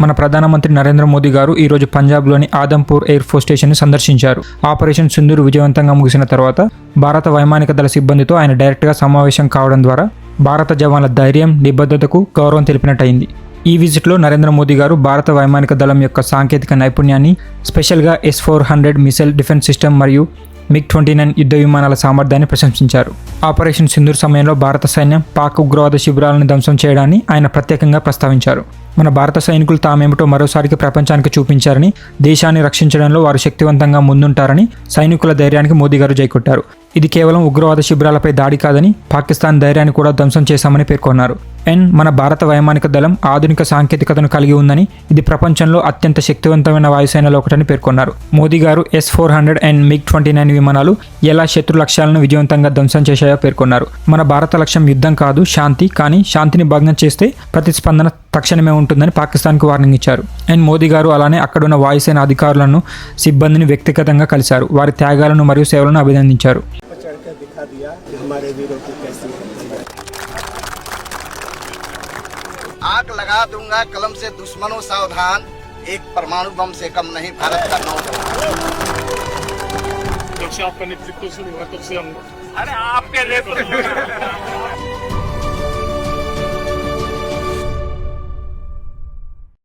మన ప్రధానమంత్రి నరేంద్ర మోదీ గారు ఈరోజు పంజాబ్లోని ఆదంపూర్ ఎయిర్ ఫోర్స్ స్టేషన్ను సందర్శించారు. ఆపరేషన్ సింధూర్ విజయవంతంగా ముగిసిన తర్వాత భారత వైమానిక దళ సిబ్బందితో ఆయన డైరెక్ట్గా సమావేశం కావడం ద్వారా భారత జవాన్ల ధైర్యం నిబద్ధతకు గౌరవం తెలిపినట్టయింది. ఈ విజిట్లో నరేంద్ర మోదీ గారు భారత వైమానిక దళం యొక్క సాంకేతిక నైపుణ్యాన్ని స్పెషల్గా S four hundred missile defence system మరియు మిగ్ ట్వంటీ నైన్ యుద్ధ విమానాల సామర్థ్యాన్ని ప్రశంసించారు. ఆపరేషన్ సింధూర్ సమయంలో భారత సైన్యం పాక్ ఉగ్రవాద శిబిరాలను ధ్వంసం చేయడాన్ని ఆయన ప్రత్యేకంగా ప్రస్తావించారు. మన భారత సైనికులు తామేమిటో మరోసారికి ప్రపంచానికి చూపించారని దేశాన్ని రక్షించడంలో వారు శక్తివంతంగా ముందుంటారని సైనికుల ధైర్యానికి మోదీ గారు జైకొట్టారు. ఇది కేవలం ఉగ్రవాద శిబిరాలపై దాడి కాదని పాకిస్తాన్ ధైర్యాన్ని కూడా ధ్వంసం చేశామని పేర్కొన్నారు. అండ్ మన భారత వైమానిక దళం ఆధునిక సాంకేతికతను కలిగి ఉందని ఇది ప్రపంచంలో అత్యంత శక్తివంతమైన వాయుసేనలో ఒకటని పేర్కొన్నారు. మోదీ గారు S four hundred and MiG twenty nine విమానాలు ఎలా శత్రు లక్ష్యాలను విజయవంతంగా ధ్వంసం చేశాయో పేర్కొన్నారు. మన భారత లక్ష్యం యుద్ధం కాదు శాంతి కానీ శాంతిని భగ్నం చేస్తే ప్రతిస్పందన తక్షణమే ఉంటుందని పాకిస్తాన్కు వార్నింగ్ ఇచ్చారు. అండ్ మోదీ గారు అలానే అక్కడున్న వాయుసేన అధికారులను సిబ్బందిని వ్యక్తిగతంగా కలిశారు. వారి త్యాగాలను మరియు సేవలను అభినందించారు. आग लगा दूँगा कलम से दुश्मनों सावधान। एक परमाणु बम से कम नहीं भारत का नौजवान। जब से आपका नेतृत्व शुरू हुआ तब से हम अरे आपके नेतृत्व